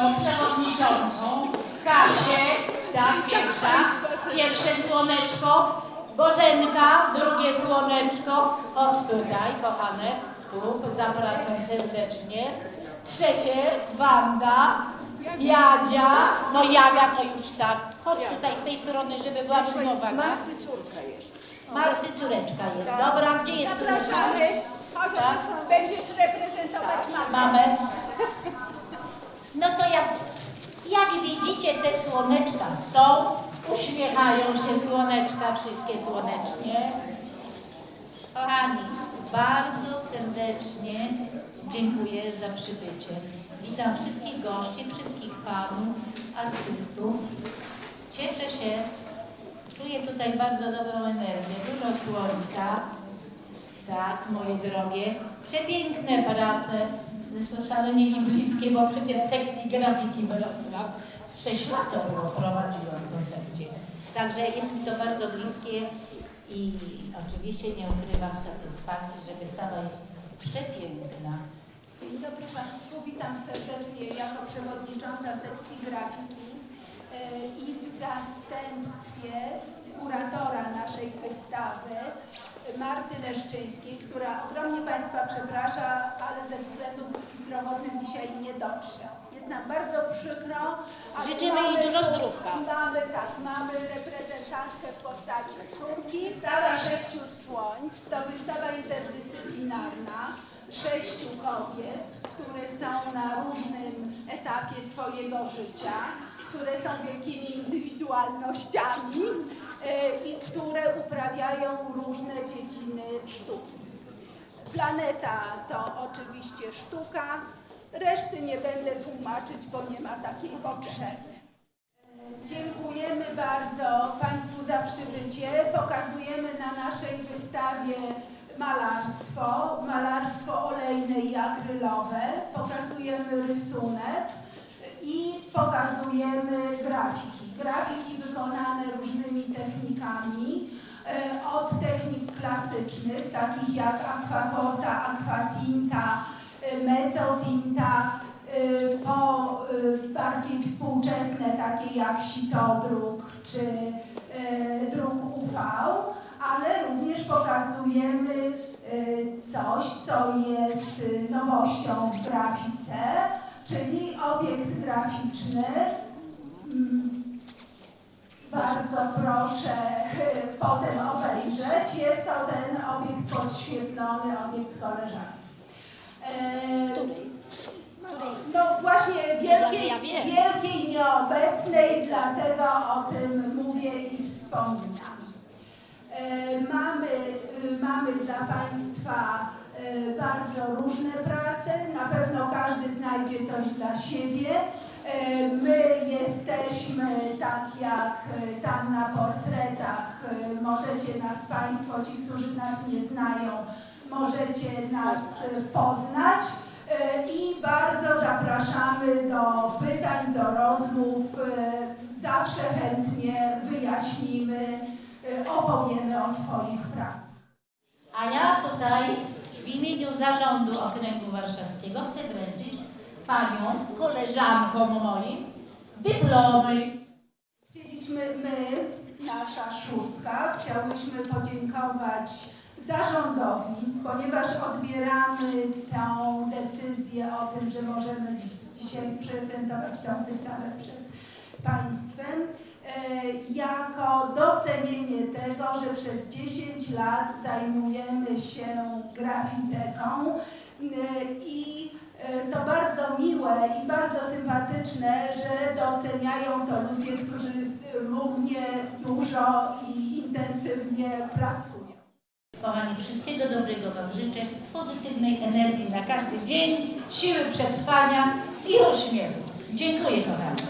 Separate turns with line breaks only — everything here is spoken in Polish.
naszą przewodniczącą Kasię, tak, pierwsza, pierwsze słoneczko, Bożenka, drugie słoneczko, od tutaj, kochane, tu, zapraszam serdecznie, trzecie Wanda, Jadzia, no Jaga to już tak, chodź tutaj z tej strony, żeby była przyjmowana.
Marty córka jest.
Marty córeczka jest, dobra, gdzie jest córeczka?
Zapraszamy, chodź,
tak.
będziesz reprezentować mamę.
Mamę widzicie, te słoneczka są. Uśmiechają się słoneczka, wszystkie słonecznie. Kochani, bardzo serdecznie dziękuję za przybycie. Witam wszystkich gości, wszystkich panów, artystów. Cieszę się, czuję tutaj bardzo dobrą energię, dużo słońca. Tak, moje drogie. Przepiękne prace, zresztą szalenie mi bliskie, bo przecież sekcji grafiki Wrocław. Sześć lat to było, prowadziłam tę sekcję. Także jest mi to bardzo bliskie i oczywiście nie ukrywam satysfakcji, że wystawa jest przepiękna.
Dzień dobry Państwu, witam serdecznie jako przewodnicząca sekcji grafiki e, i w zastępstwie kuratora naszej wystawy Marty Leszczyńskiej, która ogromnie Państwa przeprasza, ale ze względów zdrowotnych dzisiaj nie dotrze. Jest nam bardzo przykro.
Życzymy jej dużo zdrówka.
Mamy tak, mamy reprezentantkę w postaci córki. Wystawa sześciu słońc to wystawa interdyscyplinarna sześciu kobiet, które są na różnym etapie swojego życia, które są wielkimi indywidualnościami e, i które uprawiają różne dziedziny sztuki. Planeta to oczywiście sztuka, reszty nie będę tłumaczyć, bo nie ma takiej potrzeby. Dziękujemy bardzo Państwu za przybycie. Pokazujemy na naszej wystawie malarstwo, malarstwo olejne i akrylowe. Pokazujemy rysunek i pokazujemy grafiki. Grafiki wykonane różnymi technikami. E, Od technik klasycznych, takich jak aquaforta, aquatinta, e, mezzotinta, y, po bardziej współczesne, takie jak sitodruk czy druk UV, ale również pokazujemy coś, co jest nowością w grafice, czyli obiekt graficzny. Bardzo proszę y, potem obejrzeć. Jest to ten obiekt podświetlony, obiekt koleżanki. E, no właśnie wielkiej,
Ja
wielkiej nieobecnej, dlatego o tym mówię i wspominam. E, Mamy, y, mamy dla Państwa e, bardzo różne prace, na pewno każdy znajdzie coś dla siebie. E, My jesteśmy tak jak e, tam na portretach, e, możecie nas Państwo, ci, którzy nas nie znają, możecie nas poznać. I bardzo zapraszamy do pytań, do rozmów. Zawsze chętnie wyjaśnimy, opowiemy o swoich pracach.
A ja tutaj w imieniu zarządu Okręgu Warszawskiego chcę wręczyć panią, koleżankom moim, dyplomy.
Chcieliśmy my, nasza szóstka, chciałyśmy podziękować zarządowi, ponieważ odbieramy tę decyzję o tym, że możemy dzisiaj prezentować tę wystawę przed Państwem, e, jako docenienie tego, że przez 10 lat zajmujemy się grafiteką e, i to bardzo miłe i bardzo sympatyczne, że doceniają to ludzie, którzy równie dużo i intensywnie pracują.
Kochani, wszystkiego dobrego Wam życzę, pozytywnej energii na każdy dzień, siły przetrwania i uśmiechu. Dziękuję kochani.